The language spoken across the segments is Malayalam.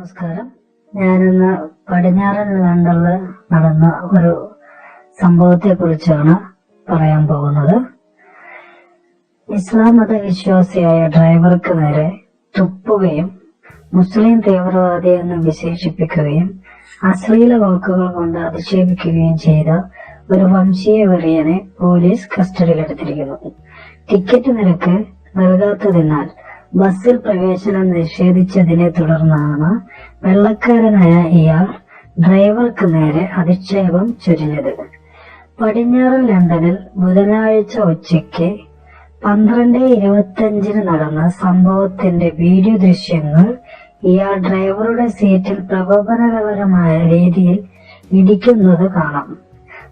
നമസ്കാരം. ഞാനിന്ന് പടിഞ്ഞാറൻ ലണ്ടനിൽ നടന്ന ഒരു സംഭവത്തെ കുറിച്ചാണ് പറയാൻ പോകുന്നത്. ഇസ്ലാം മത വിശ്വാസിയായ ഡ്രൈവർക്ക് നേരെ തുപ്പുകയും മുസ്ലിം തീവ്രവാദി എന്ന് വിശേഷിപ്പിക്കുകയും അശ്ലീല വാക്കുകൾ കൊണ്ട് അധിക്ഷേപിക്കുകയും ചെയ്ത ഒരു വംശീയ വെറിയനെ പോലീസ് കസ്റ്റഡിയിലെടുത്തിരിക്കുന്നു. ടിക്കറ്റ് നിരക്ക് നൽകാത്തതിനാൽ ബസ്സിൽ പ്രവേശനം നിഷേധിച്ചതിനെ തുടർന്നാണ് വെള്ളക്കാരനായ ഇയാൾ ഡ്രൈവർക്ക് നേരെ അധിക്ഷേപം ചൊരിഞ്ഞത്. പടിഞ്ഞാറൻ ലണ്ടനിൽ ബുധനാഴ്ച ഉച്ചയ്ക്ക് പന്ത്രണ്ട് ഇരുപത്തിയഞ്ചിന് നടന്ന സംഭവത്തിന്റെ വീഡിയോ ദൃശ്യങ്ങൾ ഇയാൾ ഡ്രൈവറുടെ സീറ്റിൽ പ്രകോപനകരമായ രീതിയിൽ ഇടിക്കുന്നത് കാണാം.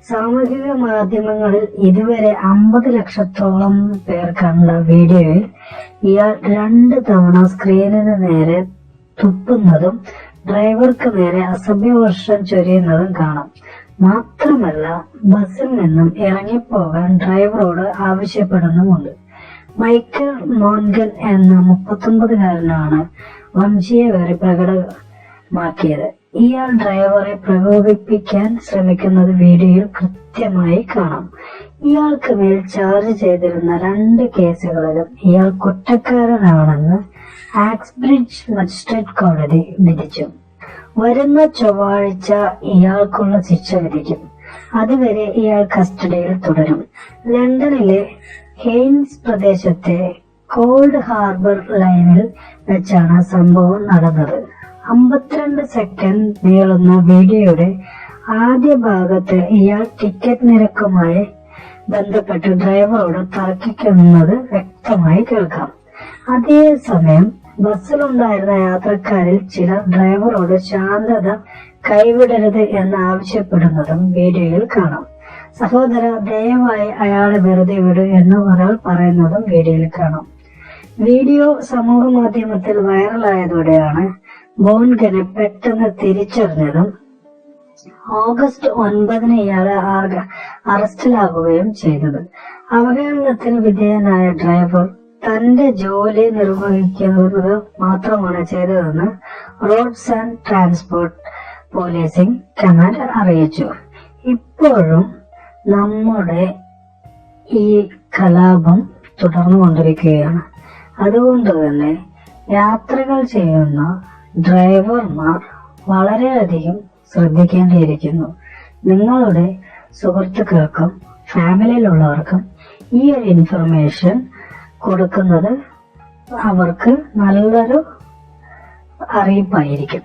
സാമൂഹിക മാധ്യമങ്ങളിൽ ഇതുവരെ അമ്പത് ലക്ഷത്തോളം പേർ കണ്ട വീഡിയോയിൽ ഇയാൾ രണ്ട് തവണ സ്ക്രീനിന് നേരെ തുപ്പുന്നതും ഡ്രൈവർക്ക് നേരെ അസഭ്യവർഷം ചൊരിയുന്നതും കാണാം. മാത്രമല്ല ബസ്സിൽ നിന്നും ഇറങ്ങിപ്പോകാൻ ഡ്രൈവറോട് ആവശ്യപ്പെടുന്നുമുണ്ട്. മൈക്കൽ മോൻഗൻ എന്ന മുപ്പത്തൊമ്പതുകാരനാണ് വംശീയ വേറെ പ്രകടമാക്കിയത്. ഇയാൾ ഡ്രൈവറെ പ്രകോപിപ്പിക്കാൻ ശ്രമിക്കുന്നത് വീഡിയോയിൽ കൃത്യമായി കാണാം. ഇയാൾക്ക് മേൽ ചാർജ് ചെയ്തിരുന്ന രണ്ട് കേസുകളിലും ഇയാൾ കുറ്റക്കാരനാണെന്ന് ആക്സ്ബ്രിഡ്ജ് മജിസ്ട്രേറ്റ് കോടതി വിധിച്ചു. വരുന്ന ചൊവ്വാഴ്ച ഇയാൾക്കുള്ള ശിക്ഷ വിധിക്കും. അതുവരെ ഇയാൾ കസ്റ്റഡിയിൽ തുടരും. ലണ്ടനിലെ ഹെയിൻസ് പ്രദേശത്തെ കോൾഡ് ഹാർബർ ലൈനിൽ വെച്ചാണ് സംഭവം നടന്നത്. അമ്പത്തിരണ്ട് സെക്കൻഡ് നീളുന്ന വീഡിയോയുടെ ആദ്യ ഭാഗത്ത് ഇയാൾ ടിക്കറ്റ് നിരക്കുമായി ബന്ധപ്പെട്ട് ഡ്രൈവറോട് തർക്കിക്കുന്നത് വ്യക്തമായി കേൾക്കാം. അതേസമയം ബസ്സിലുണ്ടായിരുന്ന യാത്രക്കാരിൽ ചിലർ ഡ്രൈവറോട് ശാന്തത കൈവിടരുത് എന്ന് ആവശ്യപ്പെടുന്നതും വീഡിയോയിൽ കാണാം. സഹോദര ദയവായി അയാളെ വെറുതെ വിടൂ എന്ന് ഒരാൾ പറയുന്നതും വീഡിയോയിൽ കാണാം. വീഡിയോ സമൂഹ മാധ്യമത്തിൽ വൈറലായതോടെയാണ് ബോൺഗനെ പെട്ടെന്ന് തിരിച്ചറിഞ്ഞതും ഓഗസ്റ്റ് ഒൻപതിന് ഇയാളെ അറസ്റ്റിലാകുകയും ചെയ്തത്. അവഹേളനത്തിന് വിധേയനായ ഡ്രൈവർ തന്റെ ജോലി നിർവഹിക്കുന്നത് മാത്രമാണ് ചെയ്തതെന്ന് roads and transport policing command അറിയിച്ചു. ഇപ്പോഴും നമ്മുടെ ഈ കലാപം തുടർന്നുകൊണ്ടിരിക്കുകയാണ്. അതുകൊണ്ട് തന്നെ യാത്രകൾ ചെയ്യുന്ന ഡ്രൈവർമാർ വളരെയധികം ശ്രദ്ധിക്കേണ്ടിയിരിക്കുന്നു. നിങ്ങളുടെ സുഹൃത്തുക്കൾക്കും ഫാമിലിയിലുള്ളവർക്കും ഈ ഒരു ഇൻഫർമേഷൻ കൊടുക്കുന്നത് അവർക്ക് നല്ലൊരു അറിയിപ്പായിരിക്കും.